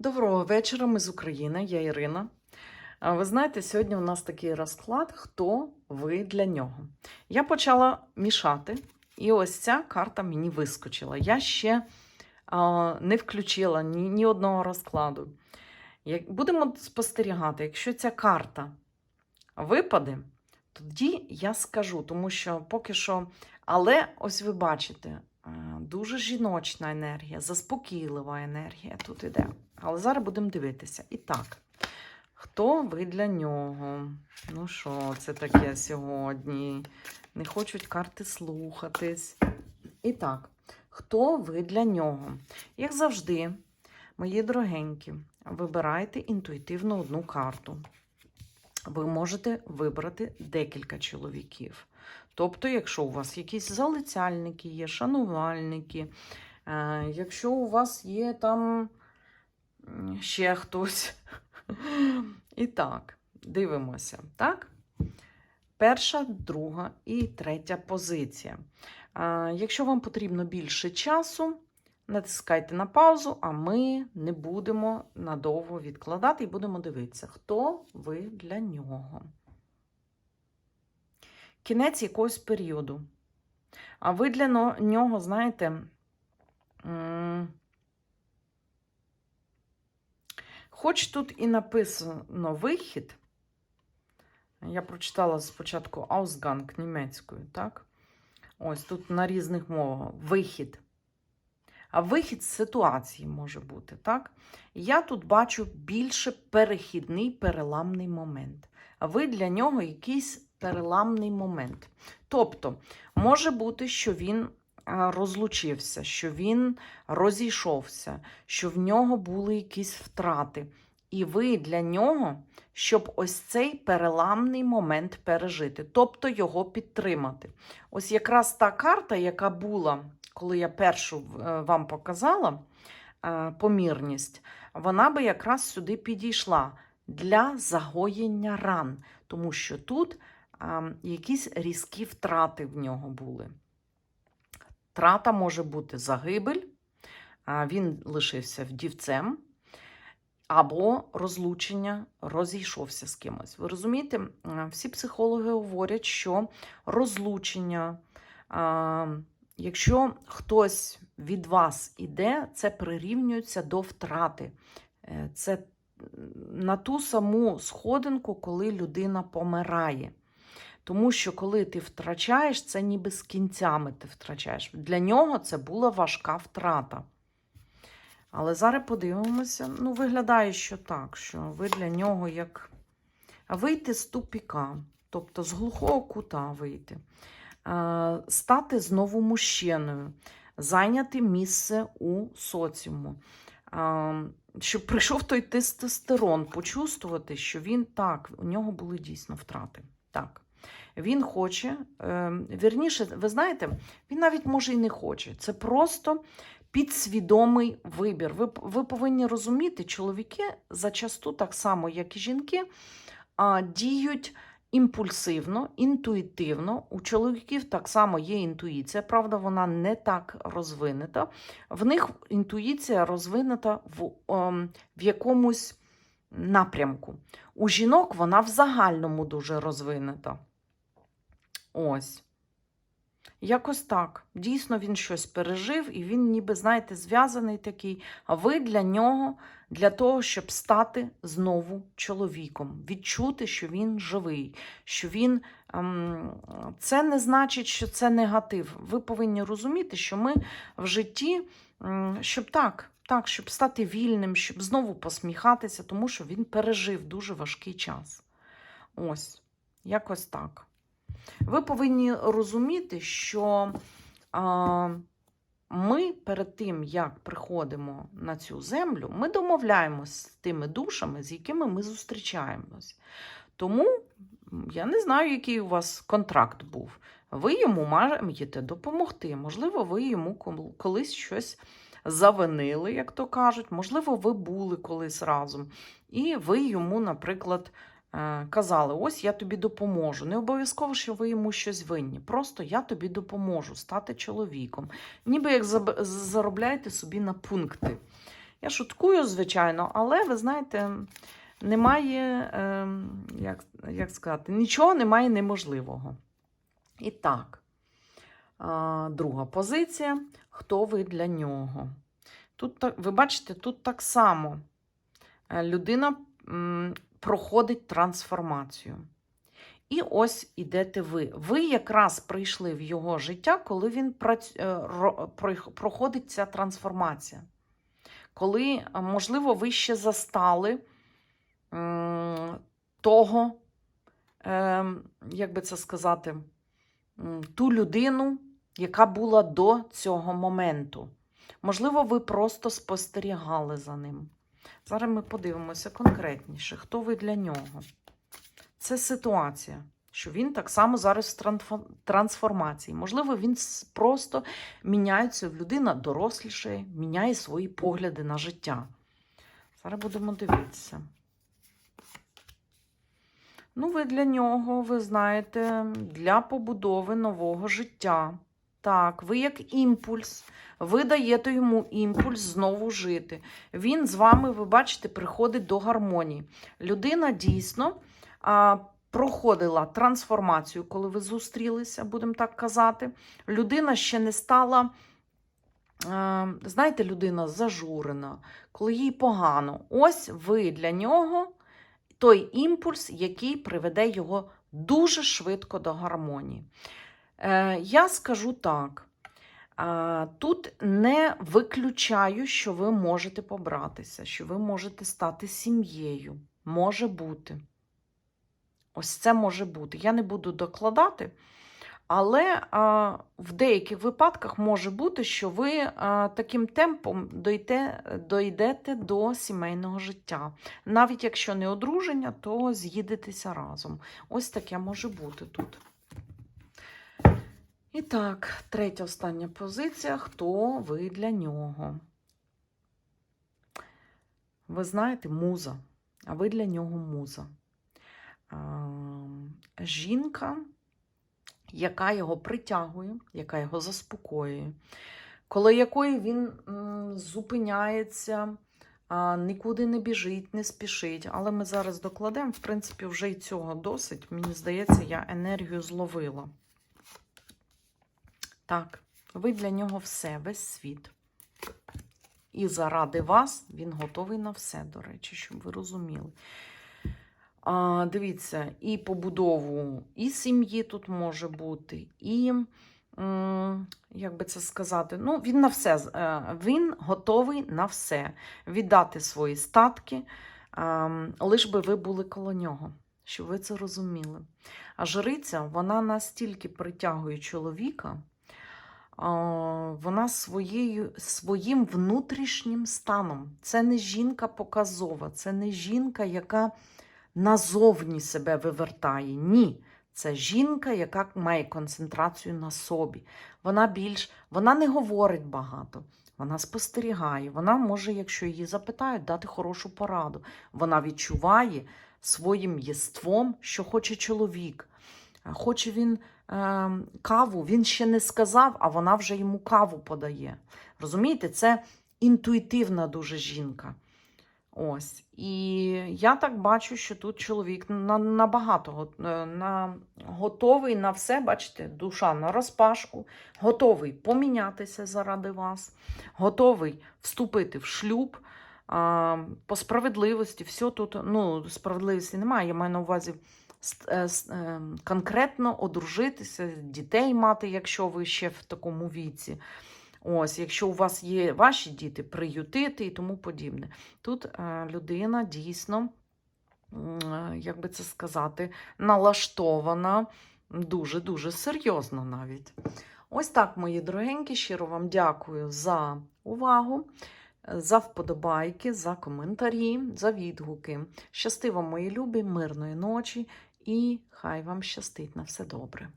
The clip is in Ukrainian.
Доброго вечора, ми з України, я Ірина. Ви знаєте, сьогодні у нас такий розклад, хто ви для нього. Я почала мішати, і ось ця карта мені вискочила. Я ще не включила ні, ні одного розкладу. Будемо спостерігати, якщо ця карта випаде, тоді я скажу, тому що поки що. Але ось ви бачите, дуже жіночна енергія, заспокійлива енергія тут іде. Але зараз будемо дивитися. І так, хто ви для нього? Ну що, це таке сьогодні? Не хочуть карти слухатись. І так, хто ви для нього? Як завжди, мої дорогенькі, вибирайте інтуїтивно одну карту. Ви можете вибрати декілька чоловіків. Тобто, якщо у вас якісь залицяльники є, шанувальники, е, якщо у вас є там ще хтось. І так, дивимося, так? Перша, друга і третя позиція. А, Якщо вам потрібно більше часу, натискайте на паузу, а ми не будемо надовго відкладати і будемо дивитися, хто ви для нього. Кінець якогось періоду. А ви для нього, знаєте, Хоч тут і написано вихід, я прочитала спочатку Ausgang німецькою, так? Ось тут на різних мовах вихід. А вихід з ситуації може бути, так? Я тут бачу більше перехідний переламний момент. А ви для нього якийсь переламний момент. Тобто, може бути, що він розлучився, що він розійшовся, що в нього були якісь втрати. І ви для нього, щоб ось цей переламний момент пережити, тобто його підтримати. Ось якраз та карта, яка була, коли я першу е, вам показала е, помірність, вона би якраз сюди підійшла для загоєння ран, тому що тут якісь різкі втрати в нього були. Трата може бути загибель, він лишився вдівцем, або розлучення, розійшовся з кимось. Ви розумієте, всі психологи говорять, що розлучення, якщо хтось від вас іде, це прирівнюється до втрати. Е, Це на ту саму сходинку, коли людина помирає. Тому що коли ти втрачаєш, це ніби з кінцями ти втрачаєш. Для нього це була важка втрата. Але зараз подивимося. Ну, виглядає, що так, що ви для нього як вийти з тупіка, тобто з глухого кута вийти, Е, стати знову мужчиною, зайняти місце у соціуму. Е, Щоб прийшов той тестостерон, почувствувати, що він так, у нього були дійсно втрати. Так. Він хоче, е, вірніше, ви знаєте, він навіть може і не хоче. Це просто підсвідомий вибір. Ви, ви повинні розуміти, чоловіки зачасту, так само, як і жінки, діють імпульсивно, інтуїтивно. У чоловіків так само є інтуїція, правда, вона не так розвинена. В них інтуїція розвинена в, ем, в якомусь напрямку. У жінок вона в загальному дуже розвинена. Ось. Якось так. Дійсно, він щось пережив, і він, ніби, знаєте, зв'язаний такий. А ви для нього, для того, щоб стати знову чоловіком, відчути, що він живий, що він. Ем, це не значить, що це негатив. Ви повинні розуміти, що ми в житті, щоб так, так, щоб стати вільним, щоб знову посміхатися, тому що він пережив дуже важкий час. Ось, якось так. Ви повинні розуміти, що ми перед тим, як приходимо на цю землю, ми домовляємося з тими душами, з якими ми зустрічаємось. Тому я не знаю, який у вас контракт був. Ви йому маєте допомогти. Можливо, ви йому колись щось завинили, як то кажуть. Можливо, ви були колись разом. І ви йому, наприклад, казали: ось я тобі допоможу. Не обов'язково, що ви йому щось винні. Просто я тобі допоможу стати чоловіком. Ніби як заробляєте собі на пункти. Я шуткую, звичайно, але ви знаєте, немає, ем, як, як сказати, нічого немає неможливого. І так, друга позиція. Хто ви для нього? Тут, ви бачите, тут так само е, людина проходить трансформацію. І ось ідете ви. Ви якраз прийшли в його життя, коли він е, проходить ця трансформація. Коли, е, можливо, ви ще застали того, е, як би це сказати, ту людину, яка була до цього моменту. Можливо, ви просто спостерігали за ним. Зараз ми подивимося конкретніше, хто ви для нього. Це ситуація, що він так само зараз в трансформації. Можливо, він просто міняється, людина дорослішає, міняє свої погляди на життя. Зараз будемо дивитися. Ну, ви для нього, ви знаєте, для побудови нового життя. Так, ви як імпульс, ви даєте йому імпульс знову жити. Він з вами, ви бачите, приходить до гармонії. Людина дійсно а, проходила трансформацію, коли ви зустрілися, будемо так казати. Людина ще не стала, знаєте, людина зажурена, коли їй погано. Ось ви для нього той імпульс, який приведе його дуже швидко до гармонії. Е, я скажу так. Тут не виключаю, що ви можете побратися, що ви можете стати сім'єю. Може бути. Ось це може бути. Я не буду докладати, але а, в деяких випадках може бути, що ви а, таким темпом дойте, дойдете до сімейного життя. Навіть якщо не одруження, то з'їдетеся разом. Ось таке може бути тут. І так, третя остання позиція. Хто ви для нього? Ви знаєте, муза, а ви для нього муза. Жінка, яка його притягує, яка його заспокоює, коло якої він зупиняється, нікуди не біжить, не спішить. Але ми зараз докладемо, в принципі, вже й цього досить. Мені здається, я енергію зловила. Так, ви для нього все, весь світ. І заради вас він готовий на все, до речі, щоб ви розуміли. А, дивіться, і побудову, і сім'ї тут може бути, і, як би це сказати, ну, він на все, е, він готовий на все. Віддати свої статки, лиш би ви були коло нього, щоб ви це розуміли. А жриця, вона настільки притягує чоловіка, вона своєю, своїм внутрішнім станом. Це не жінка показова, це не жінка, яка назовні себе вивертає. Ні. Це жінка, яка має концентрацію на собі. Вона більш, вона не говорить багато, вона спостерігає. Вона може, якщо її запитають, дати хорошу пораду. Вона відчуває своїм єством, що хоче чоловік. Хоче він каву, він ще не сказав, а вона вже йому каву подає. Розумієте, це інтуїтивна дуже жінка. Ось. І я так бачу, що тут чоловік набагато е, на, готовий на все, бачите, душа на розпашку, готовий помінятися заради вас, готовий вступити в шлюб. По справедливості, все тут, ну, справедливості немає, я маю на увазі конкретно одружитися, дітей мати, якщо ви ще в такому віці. Ось, якщо у вас є ваші діти, приютити і тому подібне. Тут е, людина дійсно, е, як би це сказати, налаштована дуже-дуже серйозно навіть. Ось так, мої дорогенькі, щиро вам дякую за увагу, е, за вподобайки, за коментарі, за відгуки. Щасти вам, мої любі, мирної ночі і хай вам щастить на все добре.